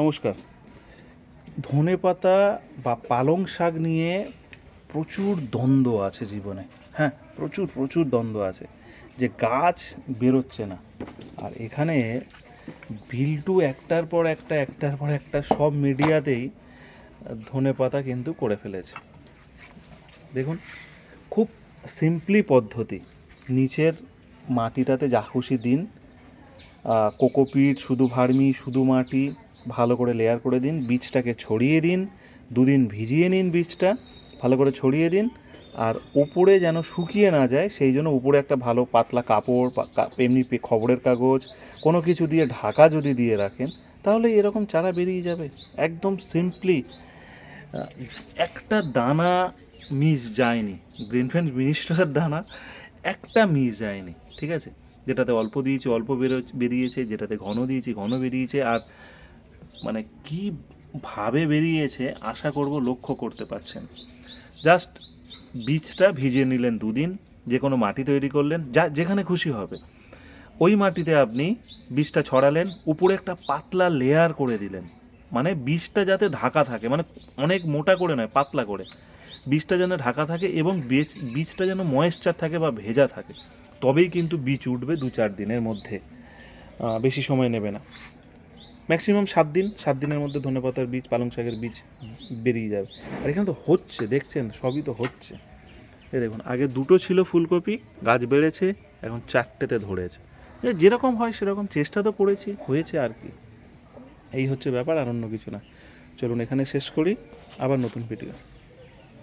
নমস্কার। ধনে পাতা বা পালং শাক নিয়ে প্রচুর দ্বন্দ্ব আছে জীবনে। হ্যাঁ প্রচুর প্রচুর দ্বন্দ্ব আছে যে গাছ বেরোচ্ছে না। আর এখানে বিল্টু একটার পর একটা, একটার পর একটা সব মিডিয়াতেই ধনে পাতা কিন্তু করে ফেলেছে। দেখুন, খুব সিম্পলি পদ্ধতি। নিচের মাটিটাতে যা খুশি দিন। কোকোপিট, শুধু ভার্মি, শুধু মাটি ভালো করে লেয়ার করে দিন, বীজটাকে ছড়িয়ে দিন, দুদিন ভিজিয়ে নিন বীজটা, ভালো করে ছড়িয়ে দিন, আর উপরে যেন শুকিয়ে না যায়, সেই জন্য উপরে একটা ভালো পাতলা কাপড় এমনি খবরের কাগজ, কোনো কিছু দিয়ে ঢাকা যদি দিয়ে রাখেন, তাহলে এরকম চারা বেরিয়ে যাবে। একদম সিম্পলি একটা দানা মিস যায়নি গ্রিন ফ্রেন্ড মিনিস্টারের দানা একটা মিস যায়নি, ঠিক আছে? যেটাতে অল্প দিয়েছি, অল্প বেরো বেরিয়েছে, যেটাতে ঘন দিয়েছি, ঘন বেরিয়েছে, আর মানে কি ভাবে বেরিয়েছে আশা করব লক্ষ্য করতে পারছেন। জাস্ট বীজটা ভিজিয়ে নিলেন দুদিন, যে কোনো মাটি তৈরি করলেন, যা যেখানে খুশি হবে। ওই মাটিতে আপনি বীজটা ছড়ালেন, উপরে একটা পাতলা লেয়ার করে দিলেন। মানে বীজটা যাতে ঢাকা থাকে মানে অনেক মোটা করে নয়, পাতলা করে। বীজটা যেন ঢাকা থাকে এবং বীজ, বীজটা যেন ময়েশ্চার থাকে বা ভেজা থাকে, তবেই কিন্তু বীজ উঠবে দু চার দিনের মধ্যে। বেশি সময় নেবে না। ম্যাক্সিমাম সাত দিন, সাত দিনের মধ্যে ধনেপাতার বীজ, পালং শাকের বীজ বেরিয়ে যাবে। আর এখানে তো হচ্ছে, দেখছেন, সবই তো হচ্ছে। এ দেখুন, আগে দুটো ছিল ফুলকপি, গাছ বেড়েছে, এখন চারটেতে ধরেছে। যেরকম হয় সেরকম চেষ্টা তো করেছি, হয়েছে আর কি। এই হচ্ছে ব্যাপার, আর অন্য কিছু না। চলুন, এখানে শেষ করি, আবার নতুন ভিডিও